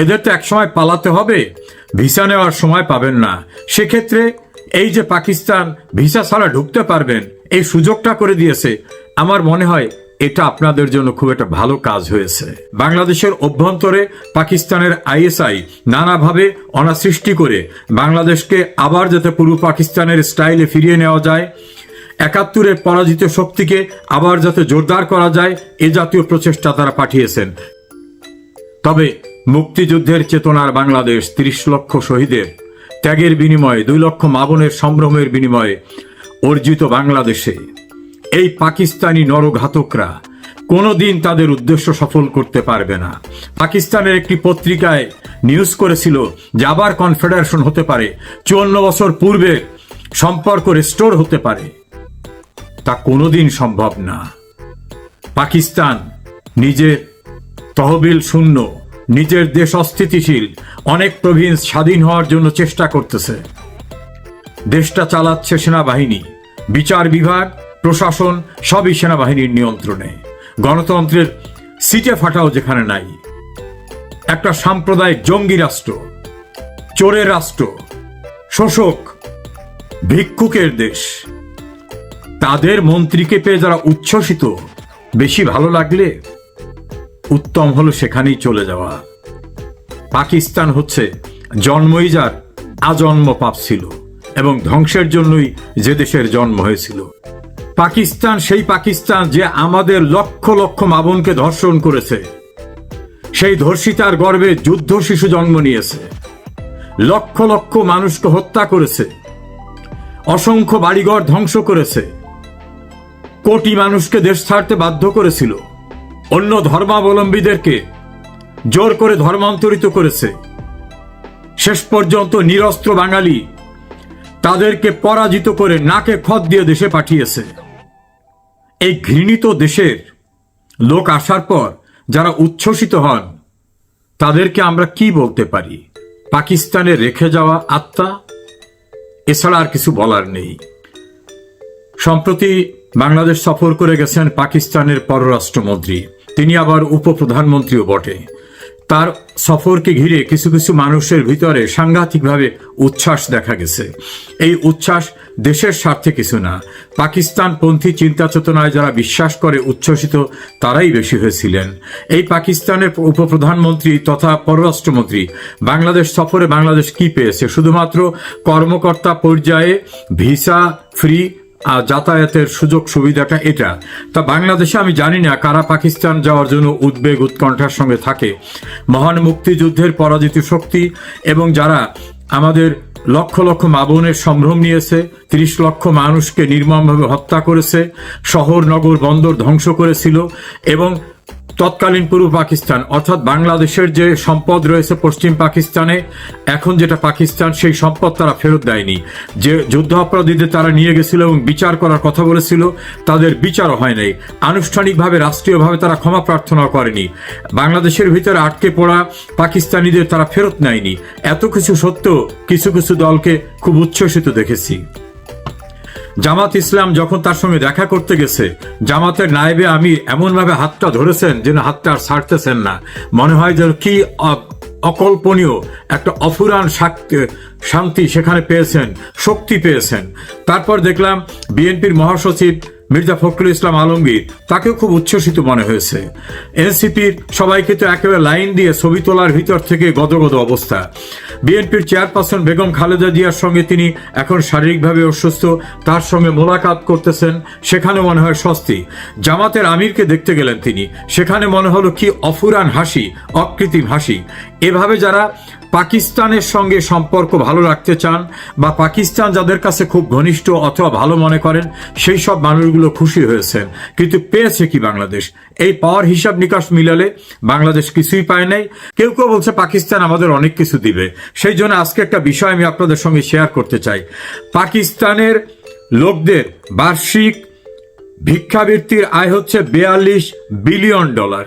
এদের তো একসময় পালাতে হবে, ভিসা নেওয়ার সময় পাবেন না। সেক্ষেত্রে এই যে পাকিস্তান ভিসা ছাড়া ঢুকতে পারবেন, এই সুযোগটা করে দিয়েছে। আমার মনে হয় এটা আপনাদের জন্য খুব একটা ভালো কাজ হয়েছে। বাংলাদেশের অভ্যন্তরে পাকিস্তানের আইএসআই নানাভাবে অনাসৃষ্টি করে, বাংলাদেশকে আবার যাতে পূর্ব পাকিস্তানের স্টাইলে ফিরিয়ে নেওয়া যায়, একাত্তরের পরাজিত শক্তিকে আবার যাতে জোরদার করা যায়, এ জাতীয় প্রচেষ্টা তারা পাঠিয়েছেন। তবে মুক্তিযুদ্ধের চেতনার বাংলাদেশ তিরিশ লক্ষ শহীদের, ত্যাগের বিনিময়ে দুই লক্ষ মাবনের সম্ভ্রমের বিনিময়ে অর্জিত বাংলাদেশে। এই পাকিস্তানি নরঘাতকরা কোনোদিন তাদের উদ্দেশ্য সফল করতে পারবে না। পাকিস্তানের একটি পত্রিকায় নিউজ করেছিল যে আবার কনফেডারেশন হতে পারে, চুয়ান্ন বছর পূর্বে সম্পর্ক রেস্টোর হতে পারে। তা কোনোদিন সম্ভব না। পাকিস্তান নিজের তহবিল শূন্য। নিজের দেশ অস্থিতিশীল। অনেক প্রভিন্স স্বাধীন হওয়ার জন্য চেষ্টা করতেছে। দেশটা চালাচ্ছে সেনাবাহিনী। বিচার বিভাগ, প্রশাসন সবই সেনাবাহিনীর নিয়ন্ত্রণে। গণতন্ত্রের সিটে ফাটাও যেখানে নাই। একটা সাম্প্রদায়িক জঙ্গি রাষ্ট্র, চোরের রাষ্ট্র, শোষক, ভিক্ষুকের দেশ। তাদের মন্ত্রীকে পেয়ে যারা উচ্ছ্বসিত, বেশি ভালো লাগলে উত্তম হলো সেখানেই চলে যাওয়া। পাকিস্তান হচ্ছে জন্মই যার আজন্ম পাপ ছিল এবং ধ্বংসের জন্যই যে দেশের জন্ম হয়েছিল। পাকিস্তান সেই পাকিস্তান যে আমাদের লক্ষ লক্ষ মাবনকে ধর্ষণ করেছে। সেই ধর্ষিতার গর্ভে যুদ্ধ শিশু জন্ম নিয়েছে। লক্ষ লক্ষ মানুষকে হত্যা করেছে। অসংখ্য বাড়িঘর ধ্বংস করেছে। কোটি মানুষকে দেশ ছাড়তে বাধ্য করেছিল। অন্য ধর্মাবলম্বীদেরকে জোর করে ধর্মান্তরিত করেছে। শেষ পর্যন্ত নিরস্ত্র বাঙালি তাদেরকে পরাজিত করে নাকে খত দিয়ে দেশে পাঠিয়েছে। এই ঘৃণিত দেশের লোক আসার পর যারা উচ্ছ্বসিত হন, তাদেরকে আমরা কি বলতে পারি? পাকিস্তানে রেখে যাওয়া আত্মা? এছাড়া আর কিছু বলার নেই। সম্প্রতি বাংলাদেশ সফর করে গেছেন পাকিস্তানের পররাষ্ট্রমন্ত্রী। তিনি আবার উপপ্রধানমন্ত্রীও বটে। তার সফরকে ঘিরে কিছু কিছু মানুষের ভিতরে সাংঘাতিকভাবে উচ্ছ্বাস দেখা গেছে। এই উচ্ছ্বাস দেশের স্বার্থে কিছু না। পাকিস্তানপন্থী চিন্তা চেতনায় যারা বিশ্বাস করে উচ্ছ্বসিত, তারাই বেশি হয়েছিলেন। এই পাকিস্তানের উপপ্রধানমন্ত্রী তথা পররাষ্ট্রমন্ত্রী, বাংলাদেশ সফরে বাংলাদেশ কি পেয়েছে? শুধুমাত্র কর্মকর্তা পর্যায়ে ভিসা, ফ্রি যাতায়াতের সুযোগ সুবিধাটা এটা। তা বাংলাদেশে আমি জানি না কারা পাকিস্তান যাওয়ার জন্য উদ্বেগ উৎকণ্ঠার সঙ্গে থাকে। মহান মুক্তিযুদ্ধের পরাজিত শক্তি এবং যারা আমাদের লক্ষ লক্ষ মাবনের সম্ভ্রম নিয়েছে, তিরিশ লক্ষ মানুষকে নির্মমভাবে হত্যা করেছে, শহর, নগর, বন্দর ধ্বংস করেছিল এবং তৎকালীন পূর্ব পাকিস্তান, অর্থাৎ বাংলাদেশের যে সম্পদ রয়েছে পশ্চিম পাকিস্তানে, এখন যেটা পাকিস্তান, সেই সম্পদ তারা ফেরত দেয়নি। যে যুদ্ধ অপরাধীদের তারা নিয়ে গেছিল এবং বিচার করার কথা বলেছিল, তাদের বিচারও হয় নাই। আনুষ্ঠানিকভাবে, রাষ্ট্রীয়ভাবে তারা ক্ষমা প্রার্থনা করেনি। বাংলাদেশের ভিতরে আটকে পড়া পাকিস্তানিদের তারা ফেরত নেয়নি। এত কিছু সত্ত্বেও কিছু কিছু দলকে খুব উচ্ছ্বসিত দেখেছি। জামাত ইসলাম যখন তার সঙ্গে দেখা করতে গেছে, জামাতের নায়েবে আমির এমনভাবে হাতটা ধরেছেন যেন হাতটা আর ছাড়তেছেন না। মনে হয় যেন কি অকল্পনীয় একটা অফুরান শান্তি সেখানে পেয়েছেন, শক্তি পেয়েছেন। তারপর দেখলাম বিএনপির মহাসচিব মির্জা ফখরুল ইসলাম আলমগীর, তাকেও খুব উচ্ছ্বসিত মনে হয়েছে। এনসিপির সবাইকে তো একেবারে লাইন দিয়ে ছবি তোলার ভিতর থেকে গদগদ অবস্থা। বিএনপির চেয়ারপারসন বেগম খালেদা জিয়ার সঙ্গে তিনি এখন শারীরিকভাবে অসুস্থ, তার সঙ্গে মোলাকাত করতেছেন, সেখানে মনে হয় স্বস্তি। জামাতের আমিরকে দেখতে গেলেন তিনি। সেখানে মনে হলো কি অফুরান হাসি, অকৃত্রিম হাসি। এভাবে যারা পাকিস্তানের সঙ্গে সম্পর্ক ভালো রাখতে চান বা পাকিস্তান যাদের কাছে খুব ঘনিষ্ঠ অথবা ভালো মনে করেন, সেই সব মানুষগুলো খুশি হয়েছেন। কিন্তু পেয়েছে কি বাংলাদেশ? এই পাওয়ার হিসাব নিকাশ মিলালে বাংলাদেশ কিছুই পায় নাই। কেউ কেউ বলছে পাকিস্তান আমাদের অনেক কিছু দিবে। সেই জন্য আজকে একটা বিষয় আমি আপনাদের সঙ্গে শেয়ার করতে চাই। পাকিস্তানের লোকদের বার্ষিক ভিক্ষাবৃত্তির আয় হচ্ছে বেয়াল্লিশ বিলিয়ন ডলার।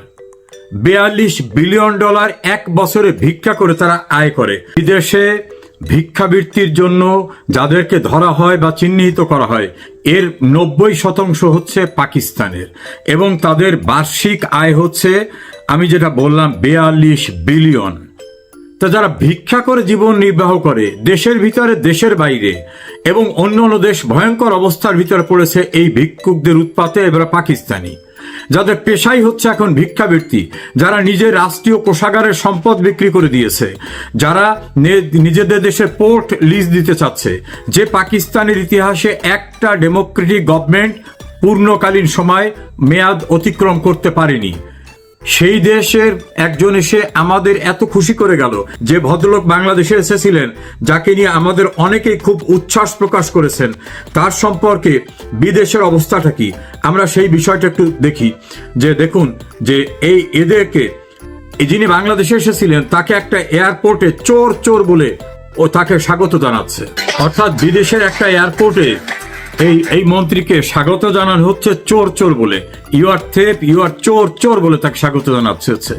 বেয়াল্লিশ বিলিয়ন ডলার এক বছরে ভিক্ষা করে তারা আয় করে। বিদেশে ভিক্ষাবৃত্তির জন্য যাদেরকে ধরা হয় বা চিহ্নিত করা হয়, এর নব্বই শতাংশ হচ্ছে পাকিস্তানের এবং তাদের বার্ষিক আয় হচ্ছে, আমি যেটা বললাম, বেয়াল্লিশ বিলিয়ন। তা যারা ভিক্ষা করে জীবন নির্বাহ করে, দেশের ভিতরে, দেশের বাইরে এবং অন্য অন্য দেশ ভয়ঙ্কর অবস্থার ভিতরে পড়েছে এই ভিক্ষুকদের উৎপাতে এবার পাকিস্তানি। যাদের পেশাই হচ্ছে এখন ভিক্ষাবৃত্তি, যারা নিজের রাষ্ট্রীয় কোষাগারের সম্পদ বিক্রি করে দিয়েছে, যারা নিজেদের দেশে পোর্ট লিজ দিতে চাচ্ছে, যে পাকিস্তানের ইতিহাসে একটা ডেমোক্রেটিক গভর্নমেন্ট পূর্ণকালীন সময় মেয়াদ অতিক্রম করতে পারেনি। সেই দেশের একজন এসে আমাদের এত খুশি করে গেল যে ভদ্রলোক বাংলাদেশে এসেছিলেন, যাকে নিয়ে আমাদের অনেকেই খুব উচ্ছ্বাস প্রকাশ করেছেন। তার সম্পর্কে বিদেশের অবস্থাটা কি? আমরা সেই বিষয়টা একটু দেখি। যে দেখুন, যে এই এদেরকে যিনি বাংলাদেশে এসেছিলেন, তাকে একটা এয়ারপোর্টে চোর চোর বলে ও তাকে স্বাগত জানাচ্ছে। অর্থাৎ বিদেশের একটা এয়ারপোর্টে এই এই মন্ত্রীকে স্বাগত জানানো হচ্ছে চোর চোর বলে। ইউ আর থেপ ইউ আর চোর চোর বলে তাকে স্বাগত জানাচ্ছে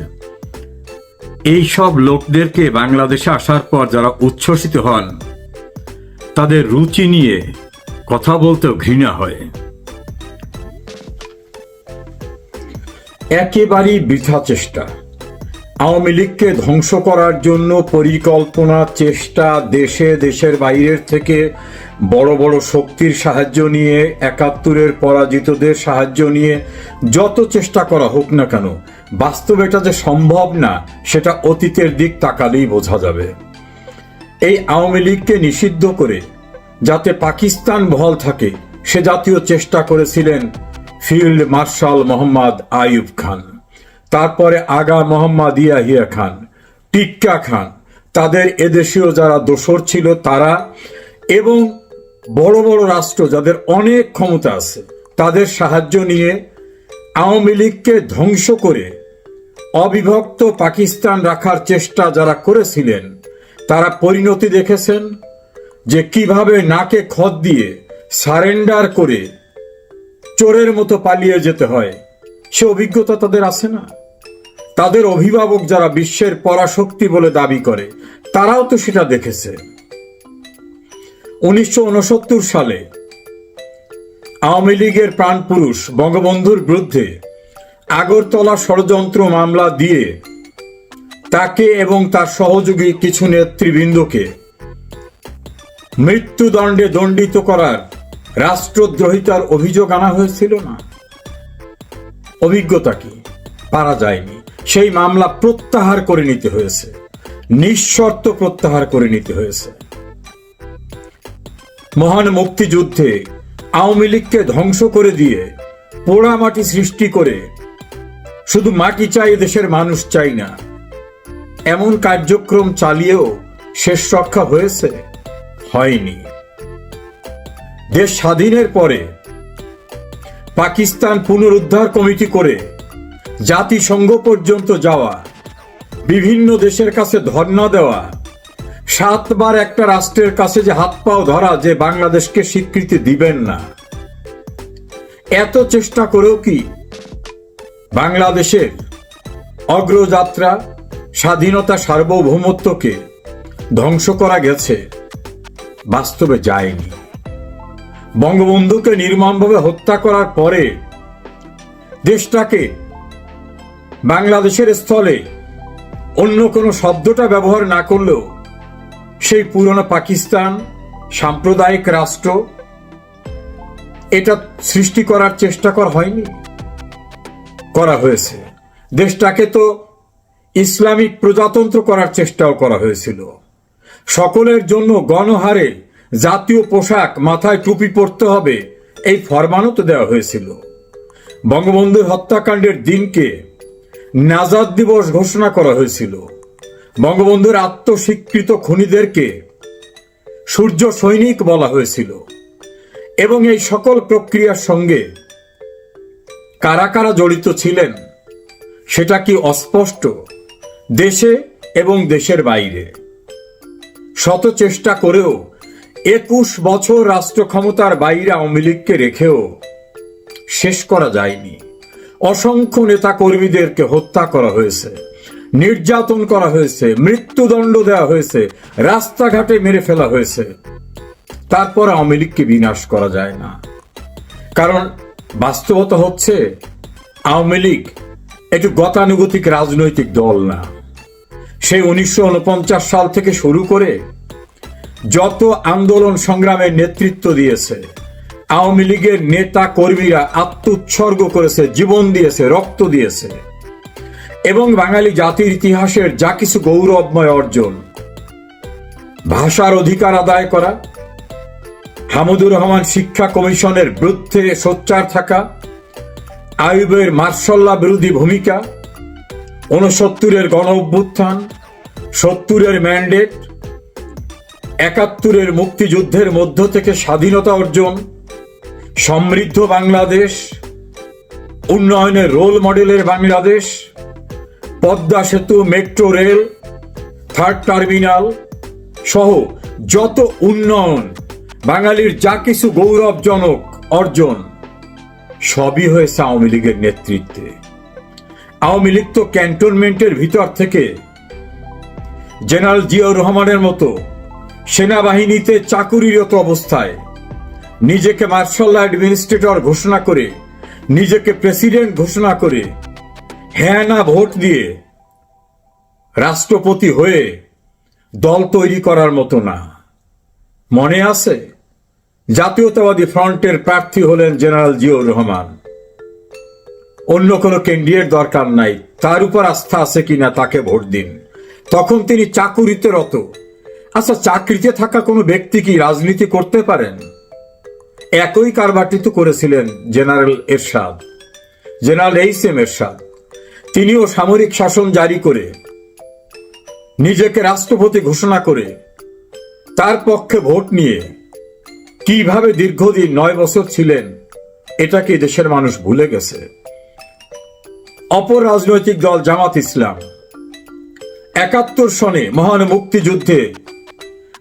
এই সব লোকদেরকে বাংলাদেশে আসার পর যারা উচ্ছ্বসিত হন, তাদের রুচি নিয়ে কথা বলতেও ঘৃণা হয়। একেবারেই বৃথা চেষ্টা। আওয়ামী লীগকে ধ্বংস করার জন্য পরিকল্পনা, চেষ্টা দেশে, দেশের বাইরের থেকে বড় বড় শক্তির সাহায্য নিয়ে, একাত্তরের পরাজিতদের সাহায্য নিয়ে যত চেষ্টা করা হোক না কেন, বাস্তবে এটা যে সম্ভব না, সেটা অতীতের দিক তাকালেই বোঝা যাবে। এই আওয়ামী লীগকে নিষিদ্ধ করে, যাতে পাকিস্তান বহাল থাকে, সে জাতীয় চেষ্টা করেছিলেন ফিল্ড মার্শাল মোহাম্মদ আইয়ুব খান। তারপরে আগা মোহাম্মদ ইয়াহিয়া খান, টিক্কা খান, তাদের এদেশীয় যারা দোসর ছিল তারা এবং বড় বড় রাষ্ট্র যাদের অনেক ক্ষমতা আছে, তাদের সাহায্য নিয়ে আওয়ামী লীগকে ধ্বংস করে অবিভক্ত পাকিস্তান রাখার চেষ্টা যারা করেছিলেন, তারা পরিণতি দেখেছেন যে কীভাবে নাকে খত দিয়ে সারেন্ডার করে চোরের মতো পালিয়ে যেতে হয়। সে অভিজ্ঞতা তাদের আছে না? তাদের অভিভাবক যারা বিশ্বের পরাশক্তি বলে দাবি করে, তারাও তো সেটা দেখেছে। উনিশশো উনসত্তর সালে আওয়ামী লীগের প্রাণপুরুষ বঙ্গবন্ধুর বিরুদ্ধে আগরতলা ষড়যন্ত্র মামলা দিয়ে তাকে এবং তার সহযোগী কিছু নেতৃবৃন্দকে মৃত্যুদণ্ডে দণ্ডিত করার রাষ্ট্রদ্রোহিতার অভিযোগ আনা হয়েছিল না? অভিজ্ঞতা কি? পারা যায়নি। সেই মামলা প্রত্যাহার করে নিতে হয়েছে। নিঃশর্ত প্রত্যাহার করে নিতে হয়েছে। মহান মুক্তিযুদ্ধে আওয়ামী লীগকে ধ্বংস করে দিয়ে পোড়ামাটি সৃষ্টি করে শুধু মাটি চাই দেশের মানুষ চাই না, এমন কার্যক্রম চালিয়েও শেষ রক্ষা হয়েছে? হয়নি। দেশ স্বাধীনের পরে পাকিস্তান পুনরুদ্ধার কমিটি করে জাতিসংঘ পর্যন্ত যাওয়া, বিভিন্ন দেশের কাছে ধর্ণা দেওয়া, সাতবার একটা রাষ্ট্রের কাছে যে হাত পাও ধরা যে বাংলাদেশকে স্বীকৃতি দিবেন না। এত চেষ্টা করেও কি বাংলাদেশের অগ্রযাত্রা, স্বাধীনতা সার্বভৌমত্বকে ধ্বংস করা গেছে, বাস্তবে যায়নি। বঙ্গবন্ধুকে নির্মমভাবে হত্যা করার পরে দেশটাকে বাংলাদেশের স্থলে অন্য কোনো শব্দটা ব্যবহার না করলেও সেই পুরনো পাকিস্তান সাম্প্রদায়িক রাষ্ট্র এটা সৃষ্টি করার চেষ্টা করা হয়নি, করা হয়েছে। দেশটাকে তো ইসলামিক প্রজাতন্ত্র করার চেষ্টাও করা হয়েছিল। সকলের জন্য গণহারে জাতীয় পোশাক মাথায় টুপি পরতে হবে। এই ফরমানও তো দেওয়া হয়েছিল। বঙ্গবন্ধুর হত্যাকাণ্ডের দিনকে নাজাদ দিবস ঘোষণা করা হয়েছিল। বঙ্গবন্ধুর আত্মস্বীকৃত খুনিদেরকে সূর্য সৈনিক বলা হয়েছিল। এবং এই সকল প্রক্রিয়ার সঙ্গে কারা কারা জড়িত ছিলেন, সেটা কি অস্পষ্ট দেশে এবং দেশের বাইরে? শত চেষ্টা করেও একুশ বছর রাষ্ট্র ক্ষমতার বাইরে আওয়ামী লীগকে রেখেও শেষ করা যায়নি। অসংখ্য নেতা কর্মীদেরকে হত্যা করা হয়েছে, নির্যাতন করা হয়েছে, মৃত্যুদণ্ড দেওয়া হয়েছে, রাস্তাঘাটে মেরে ফেলা হয়েছে। তারপর আওয়ামী লীগকে বিনাশ করা যায় না। কারণ বাস্তবতা হচ্ছে, আওয়ামী লীগ একটু গতানুগতিক রাজনৈতিক দল না। সেই উনিশশো উনপঞ্চাশ সাল থেকে শুরু করে যত আন্দোলন সংগ্রামের নেতৃত্ব দিয়েছে, আওয়ামী লীগের নেতা কর্মীরা আত্মোৎসর্গ করেছে, জীবন দিয়েছে, রক্ত দিয়েছে। এবং বাঙালি জাতির ইতিহাসের যা কিছু গৌরবময় অর্জন, ভাষার অধিকার আদায় করা, হামুদুর রহমান শিক্ষা কমিশনের বিরুদ্ধে সোচ্চার থাকা, আইবের মার্শাল্লা বিরোধী ভূমিকা, ঊনসত্তরের গণ অভ্যুত্থান সত্তরের ম্যান্ডেট একাত্তরের মুক্তিযুদ্ধের মধ্য থেকে স্বাধীনতা অর্জন, সমৃদ্ধ বাংলাদেশ, উন্নয়নের রোল মডেলের বাংলাদেশ, পদ্মা সেতু মেট্রো রেল থার্ড টার্মিনাল সহ যত উন্নয়ন, বাঙালির যা কিছু গৌরবজনক অর্জন, সবই হয়েছে আওয়ামী লীগের নেতৃত্বে। আওয়ামী লীগ তো ক্যান্টনমেন্টের ভিতর থেকে জেনারেল জিয়াউর রহমানের মতো সেনাবাহিনীতে চাকুরিরত অবস্থায়। নিজেকে মার্শাল অ্যাডমিনিস্ট্রেটর ঘোষণা করে, নিজেকে প্রেসিডেন্ট ঘোষণা করে হ্যাঁ না ভোট দিয়ে রাষ্ট্রপতি হয়ে দল তৈরি করার মতো না। মনে আছে? জাতীয়তাবাদী ফ্রন্টের প্রার্থী হলেন জেনারেল জিয়াউর রহমান। অন্য কোনো ক্যান্ডিডেট দরকার নাই, তার উপর আস্থা আছে কিনা তাকে ভোট দিন। তখন তিনি চাকুরিতে রত। আচ্ছা চাকরিতে থাকা কোনো ব্যক্তি কি রাজনীতি করতে পারেন? একই কারবারটি তো করেছিলেন general Ershad, general H M Ershad. তিনিও সামরিক শাসন জারি করে, নিজেকে রাষ্ট্রপতি ঘোষণা করে, তার পক্ষে ভোট নিয়ে কীভাবে দীর্ঘদিন নয় বছর ছিলেন এটাকে দেশের মানুষ ভুলে গেছে? অপর রাজনৈতিক দল জামাত ইসলাম, একাত্তর সনে মহান মুক্তিযুদ্ধে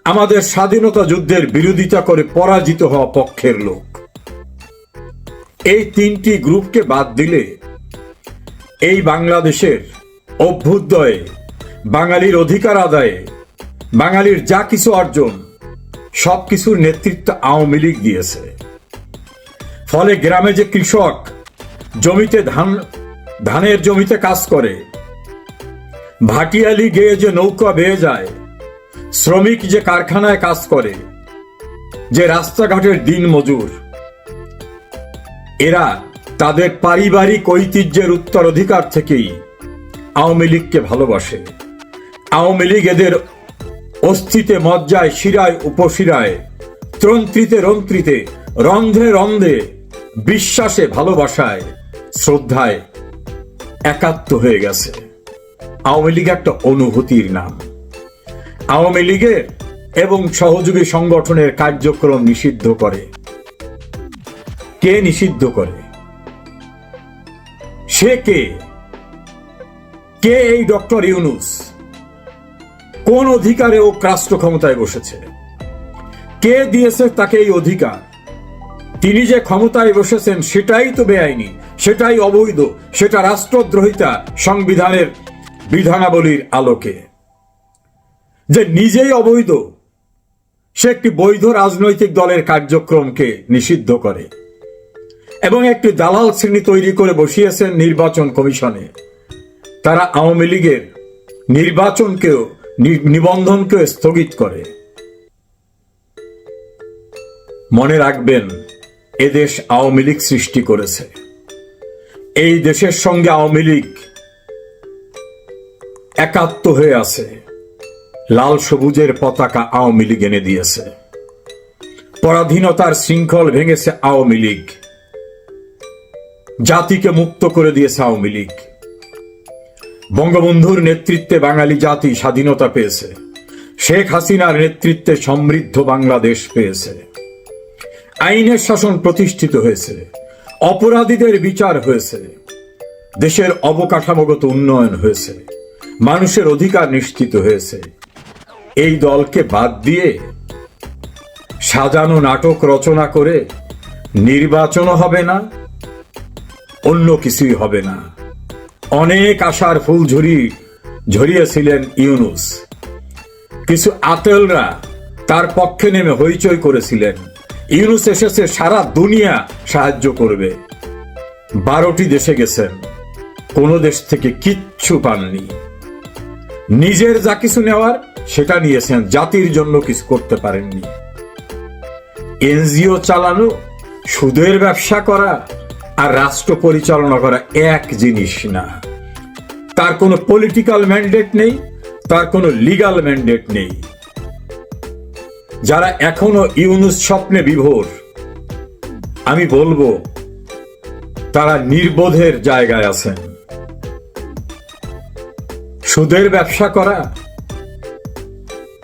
আমাদের স্বাধীনতা যুদ্ধের বিরোধিতা করে পরাজিত হওয়া পক্ষের লোক। এই তিনটি গ্রুপকে বাদ দিলে এই বাংলাদেশের অভ্যুদয়ে, বাঙালির অধিকার আদায়ে, বাঙালির যা কিছু অর্জন সব কিছুর নেতৃত্ব আওয়ামী লীগ দিয়েছে। ফলে গ্রামে যে কৃষক জমিতে ধান, ধানের জমিতে কাজ করে, ভাটিয়ালি গেয়ে যে নৌকা বেয়ে যায় শ্রমিক যে কারখানায় কাজ করে, যে রাস্তাঘাটের দিন মজুর, এরা তাদের পারিবারিক ঐতিহ্যের উত্তরাধিকার থেকেই আওয়ামী লীগকে ভালোবাসে। আওয়ামী লীগ এদের অস্থিতে, মজ্জায়, শিরায়, উপশিরায় ত্রন্ত্রিতে রন্ত্রিতে, রন্ধ্রে রন্ধে বিশ্বাসে ভালোবাসায়, শ্রদ্ধায় একাত্ম হয়ে গেছে। আওয়ামী লীগ একটা অনুভূতির নাম। আওয়ামী লীগের এবং সহযোগী সংগঠনের কার্যক্রম নিষিদ্ধ করে। কে নিষিদ্ধ করে? সে কে? কে এই ডক্টর ইউনুস? কোন অধিকারে ও রাষ্ট্র ক্ষমতায় বসেছে? কে দিয়েছে তাকে এই অধিকার? তিনি যে ক্ষমতায় বসেছেন সেটাই তো বেআইনি, সেটাই অবৈধ, সেটা রাষ্ট্রদ্রোহিতা সংবিধানের বিধানাবলীর আলোকে। যে নিজেই অবৈধ, সে একটি বৈধ রাজনৈতিক দলের কার্যক্রমকে নিষিদ্ধ করে এবং একটি দালাল শ্রেণি তৈরি করে বসিয়েছেন নির্বাচন কমিশনে। তারা আওয়ামী লীগের নির্বাচনকেও নিবন্ধনকেও স্থগিত করে। মনে রাখবেন এদেশ আওয়ামী লীগ সৃষ্টি করেছে। এই দেশের সঙ্গে আওয়ামী লীগ একাত্ম হয়ে আছে। লাল সবুজের পতাকা আওয়ামী লীগ এনে দিয়েছে। পরাধীনতার শৃঙ্খল ভেঙেছে আওয়ামী লীগ। জাতিকে মুক্ত করে দিয়েছে আওয়ামী লীগ। বঙ্গবন্ধুর নেতৃত্বে বাঙালি জাতি স্বাধীনতা পেয়েছে। শেখ হাসিনার নেতৃত্বে সমৃদ্ধ বাংলাদেশ পেয়েছে। আইনের শাসন প্রতিষ্ঠিত হয়েছে। অপরাধীদের বিচার হয়েছে। দেশের অবকাঠামোগত উন্নয়ন হয়েছে। মানুষের অধিকার নিশ্চিত হয়েছে। এই দলকে বাদ দিয়ে সাজানো নাটক রচনা করে নির্বাচনও হবে না, অন্য কিছুই হবে না। অনেক আশার ফুল ঝুরি ঝরিয়েছিলেন ইউনুস। কিছু আতেলরা তার পক্ষে নেমে হইচই করেছিলেন। ইউনুস এসেছে, সারা দুনিয়া সাহায্য করবে। বারোটি দেশে গেছেন। কোন দেশ থেকে কিচ্ছু পাননি। নিজের যা কিছু নেওয়ার, সেটা নিয়েছেন। জাতির জন্য কিছু করতে পারেননি। এনজিও চালানো, সুদের ব্যবসা করা আর রাষ্ট্র পরিচালনা করা এক জিনিস না। তার কোনো পলিটিক্যাল ম্যান্ডেট নেই, তার কোনো লিগাল ম্যান্ডেট নেই। যারা এখনও ইউনুস স্বপ্নে বিভোর, আমি বলব, তারা নির্বোধের জায়গায় আছেন। সুদের ব্যবসা করা,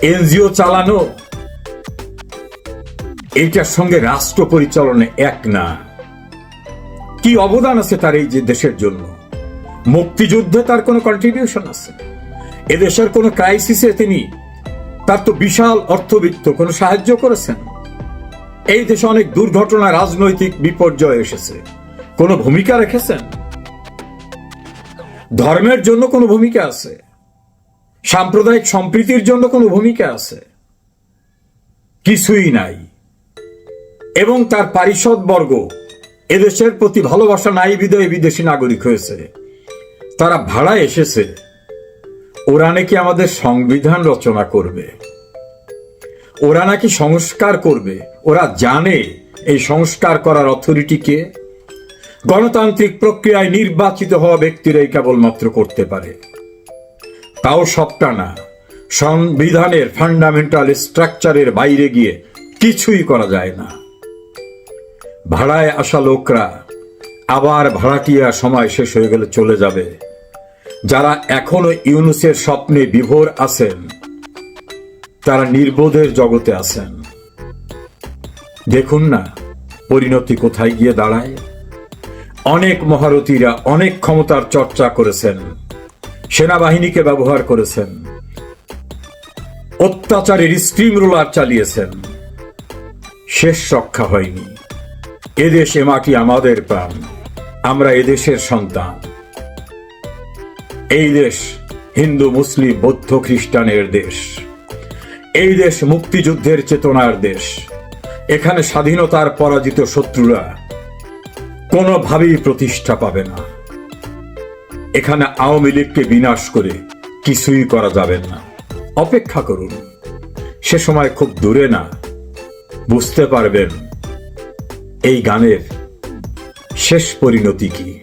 এনজিও চালানো, এইটার সঙ্গে রাষ্ট্র পরিচালনা এক না। কি অবদান আছে তার এই যে দেশের জন্য? মুক্তিযুদ্ধে তার কোনো কন্ট্রিবিউশন আছে? এদেশের কোনো ক্রাইসিসে তিনি তার তো বিশাল অর্থবিত্ত কোনো সাহায্য করেছেন? এই দেশে অনেক দুর্ঘটনা, রাজনৈতিক বিপর্যয় এসেছে। কোনো ভূমিকা রেখেছেন? ধর্মের জন্য কোনো ভূমিকা আছে? সাম্প্রদায়িক সম্প্রীতির জন্য কোনো ভূমিকা আছে? কিছুই নাই। এবং তার পারিষদ বর্গ এদেশের প্রতি ভালোবাসা নাই, বিদয় বিদেশি নাগরিক হয়েছে। তারা ভাড়া এসেছে। ওরা নাকি আমাদের সংবিধান রচনা করবে। ওরা নাকি সংস্কার করবে। ওরা জানে এই সংস্কার করার অথরিটিকে গণতান্ত্রিক প্রক্রিয়ায় নির্বাচিত হওয়া ব্যক্তিরাই কেবলমাত্র করতে পারে। তাও সবটা না। সংবিধানের ফান্ডামেন্টাল স্ট্রাকচারের বাইরে গিয়ে কিছুই করা যায় না। ভাড়ায় আসা লোকরা আবার ভাড়াটিয়া সময় শেষ হয়ে গেলে চলে যাবে। যারা এখনও ইউনুসের স্বপ্নে বিভোর আছেন, তারা নির্বোধের জগতে আছেন। দেখুন না, পরিণতি কোথায় গিয়ে দাঁড়ায়। অনেক মহারথীরা অনেক ক্ষমতার চর্চা করেছেন। সেনাবাহিনীকে ব্যবহার করেছেন। অত্যাচারের স্ট্রিম রোলার চালিয়েছেন। শেষ রক্ষা হয়নি। এদেশ এ মাটি আমাদের প্রাণ। আমরা এদেশের সন্তান। এই দেশ হিন্দু, মুসলিম, বৌদ্ধ খ্রিস্টানের দেশ। এই দেশ মুক্তিযুদ্ধের চেতনার দেশ। এখানে স্বাধীনতার পরাজিত শত্রুরা কোনোভাবেই প্রতিষ্ঠা পাবে না। এখানে আওয়ামী লীগকে বিনাশ করে কিছুই করা যাবে না। অপেক্ষা করুন, সে সময় খুব দূরে না। বুঝতে পারবেন, এই গানের শেষ পরিণতি কি?